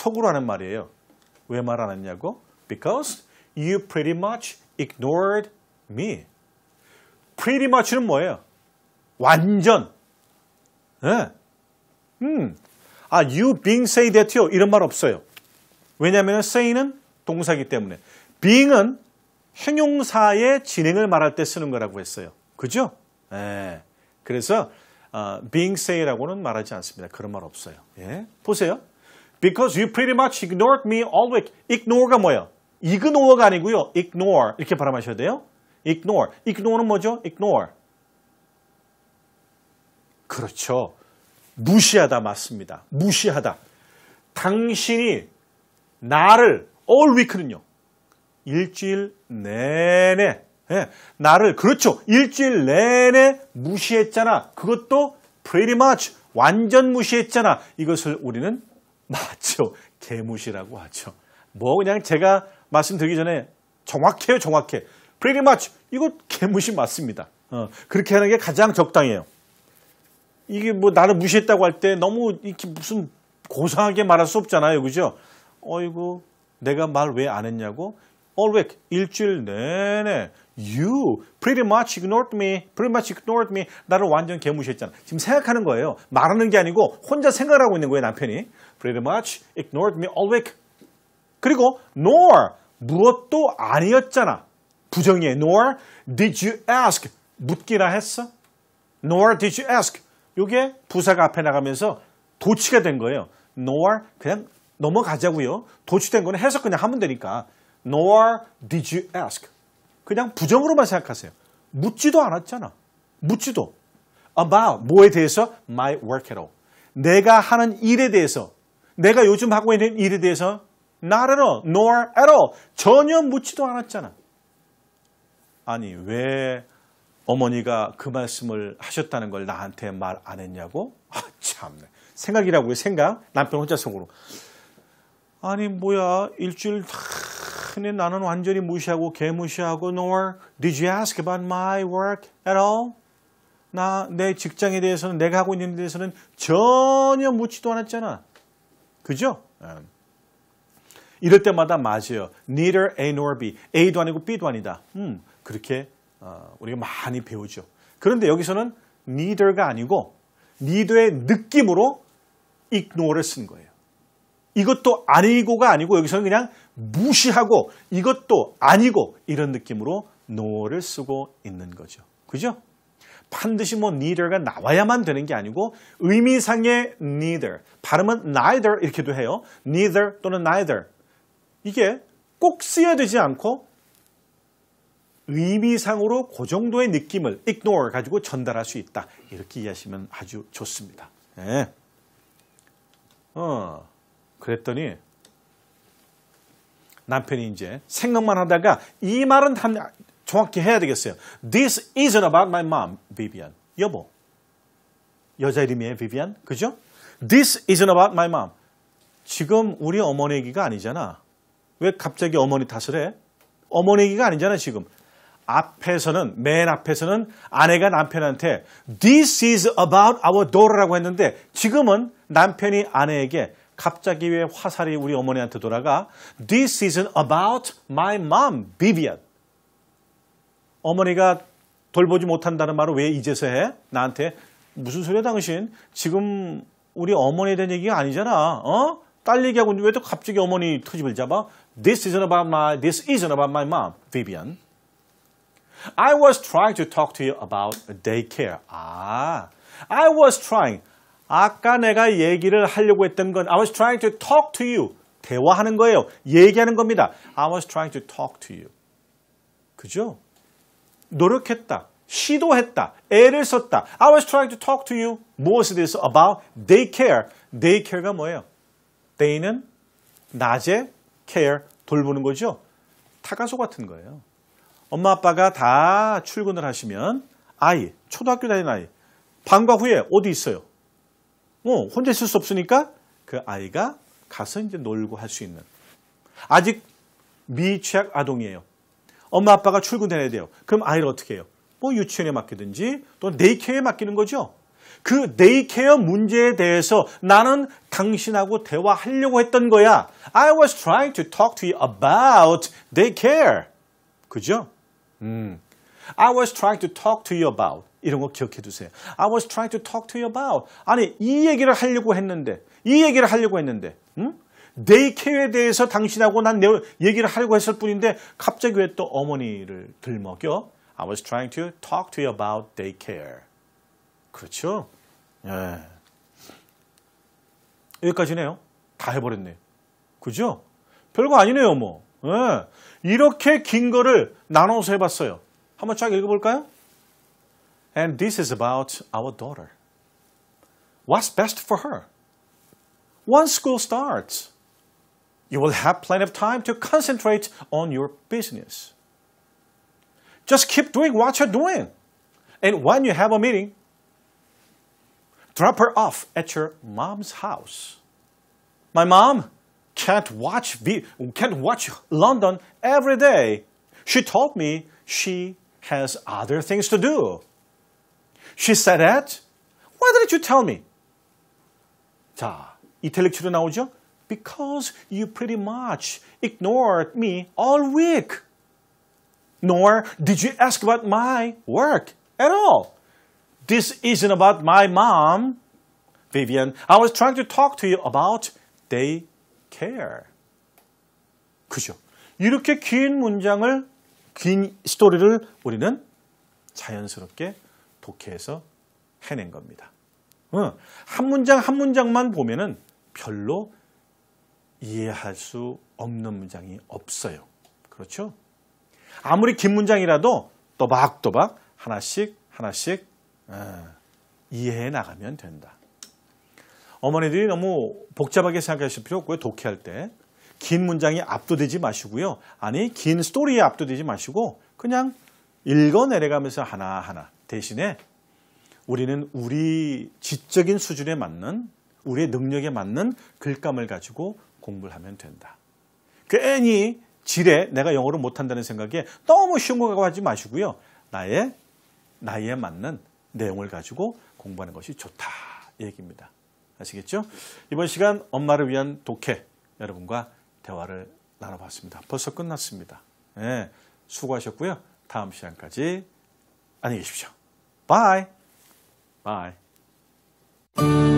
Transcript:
속으로 하는 말이에요. 왜 말 안 했냐고? Because you pretty much ignored me. pretty much는 뭐예요? 완전. 예. 음. 아, you being say that요. 이런 말 없어요. 왜냐하면 say는 동사기 때문에. being은 형용사의 진행을 말할 때 쓰는 거라고 했어요. 그죠? 예. 그래서 어, being say라고는 말하지 않습니다. 그런 말 없어요. 예. 보세요. Because you pretty much ignored me week. ignore가 뭐예요? ignore가 아니고요. ignore 이렇게 발음하셔야 돼요. ignore. ignore는 뭐죠? ignore. 그렇죠. 무시하다 맞습니다. 무시하다. 당신이 나를 all week는요. 일주일 내내 예, 나를 그렇죠. 일주일 내내 무시했잖아. 그것도 pretty much 완전 무시했잖아. 이것을 우리는 맞죠. 개무시라고 하죠. 뭐 그냥 제가 말씀드리기 전에 정확해요. 정확해. pretty much 이거 개무시 맞습니다. 어, 그렇게 하는 게 가장 적당해요. 이게 뭐 나를 무시했다고 할 때 너무 이렇게 무슨 고상하게 말할 수 없잖아요. 그죠? 어이구 내가 말 왜 안 했냐고? all 일주일 내내 you pretty much ignored me, pretty much ignored me. 나를 완전 개무시했잖아. 지금 생각하는 거예요. 말하는 게 아니고 혼자 생각하고 있는 거예요, 남편이. pretty much ignored me all week. 그리고 nor 무엇도 아니었잖아. 부정이에요. nor did you ask 묻기나 했어? nor did you ask 이게 부사가 앞에 나가면서 도치가 된 거예요. nor 그냥 넘어가자고요. 도치된 거는 해석 그냥 하면 되니까. nor did you ask 그냥 부정으로만 생각하세요. 묻지도 않았잖아. 묻지도. about 뭐에 대해서 my work at all. 내가 하는 일에 대해서 내가 요즘 하고 있는 일에 대해서 not at all, nor at all. 전혀 묻지도 않았잖아. 아니 왜 어머니가 그 말씀을 하셨다는 걸 나한테 말 안 했냐고? 아 참네. 생각이라고요. 생각. 남편 혼자 속으로. 아니 뭐야 일주일 근데 나는 완전히 무시하고 개무시하고 nor did you ask about my work at all? 나 내 직장에 대해서는 내가 하고 있는 데 대해서는 전혀 묻지도 않았잖아. 그죠? 이럴 때마다 맞아요. Neither A nor B. A도 아니고 B도 아니다. 음, 그렇게 어, 우리가 많이 배우죠. 그런데 여기서는 neither가 아니고 neither의 느낌으로 ignore를 쓴 거예요. 이것도 아니고가 아니고 여기서는 그냥 무시하고 이것도 아니고 이런 느낌으로 no를 쓰고 있는 거죠. 그죠? 반드시 뭐 neither가 나와야만 되는 게 아니고 의미상의 neither, 발음은 neither 이렇게도 해요. neither 또는 neither. 이게 꼭 쓰여야 되지 않고 의미상으로 그 정도의 느낌을 ignore 가지고 전달할 수 있다. 이렇게 이해하시면 아주 좋습니다. 네. 어, 그랬더니 남편이 이제 생각만 하다가 이 말은 한, 정확히 해야 되겠어요. This isn't about my mom, Vivian. 여보. 여자 이름이에요, Vivian. 그죠? This isn't about my mom. 지금 우리 어머니 얘기가 아니잖아. 왜 갑자기 어머니 탓을 해? 어머니 얘기가 아니잖아, 지금. 앞에서는, 맨 앞에서는 아내가 남편한테 This is about our daughter라고 했는데 지금은 남편이 아내에게 갑자기 왜 화살이 우리 어머니한테 돌아가? This isn't about my mom, Vivian. 어머니가 돌보지 못한다는 말을 왜 이제서 해? 나한테 무슨 소리야 당신? 지금 우리 어머니에 대한 얘기가 아니잖아. 어? 딸 얘기하고 왜 또 갑자기 어머니 터집을 잡아? This isn't about my, this isn't about my mom, Vivian. I was trying to talk to you about daycare. 아, I was trying. 아까 내가 얘기를 하려고 했던 건 I was trying to talk to you. 대화하는 거예요. 얘기하는 겁니다. I was trying to talk to you. 그죠? 노력했다. 시도했다. 애를 썼다. I was trying to talk to you. 무엇에 대해서? About daycare. daycare가 뭐예요? day는 낮에 care 돌보는 거죠. 타가소 같은 거예요. 엄마 아빠가 다 출근을 하시면 아이, 초등학교 다니는 아이, 방과 후에 어디 있어요? 어, 혼자 있을 수 없으니까 그 아이가 가서 이제 놀고 할 수 있는. 아직 미취학 아동이에요. 엄마 아빠가 출근해야 돼요. 그럼 아이를 어떻게 해요? 뭐 유치원에 맡기든지 또 네이케어에 맡기는 거죠. 그 데이케어 문제에 대해서 나는 당신하고 대화하려고 했던 거야. I was trying to talk to you about daycare. 그죠? 음. I was trying to talk to you about. 이런 거 기억해 두세요. I was trying to talk to you about. 아니, 이 얘기를 하려고 했는데, 이 얘기를 하려고 했는데, 음? 데이케어에 대해서 당신하고 난 내 얘기를 하려고 했을 뿐인데, 갑자기 왜 또 어머니를 들먹여? I was trying to talk to you about daycare. 그렇죠? 예. 여기까지네요. 다 해버렸네. 그죠? 별거 아니네요, 뭐. 예. 이렇게 긴 거를 나눠서 해봤어요. 한번 쫙 읽어볼까요? And this is about our daughter. What's best for her? Once school starts, you will have plenty of time to concentrate on your business. Just keep doing what you're doing. And when you have a meeting, drop her off at your mom's house. My mom can't watch can't watch London every day. She told me she has other things to do. She said that. Why didn't you tell me? 자, 이탈릭치로 나오죠? Because you pretty much ignored me all week. Nor did you ask about my work at all. This isn't about my mom, Vivian. I was trying to talk to you about daycare. 그죠? 이렇게 긴 문장을, 긴 스토리를 우리는 자연스럽게 독해해서 해낸 겁니다. 한 문장 한 문장만 보면은 별로 이해할 수 없는 문장이 없어요. 그렇죠? 아무리 긴 문장이라도 또박또박 하나씩 하나씩 이해해 나가면 된다. 어머니들이 너무 복잡하게 생각하실 필요 없고요. 독해할 때. 긴 문장이 압도되지 마시고요. 아니, 긴 스토리에 압도되지 마시고 그냥 읽어 내려가면서 하나하나 대신에 우리는 우리 지적인 수준에 맞는 우리의 능력에 맞는 글감을 가지고 공부를 하면 된다. 괜히 지레 내가 영어를 못한다는 생각에 너무 쉬운 거 하지 마시고요. 나의 나이에 맞는 내용을 가지고 공부하는 것이 좋다 얘기입니다. 아시겠죠? 이번 시간 엄마를 위한 독해 여러분과 대화를 나눠봤습니다. 벌써 끝났습니다. 네, 수고하셨고요. 다음 시간까지 안녕히 계십시오. 바이. 바이.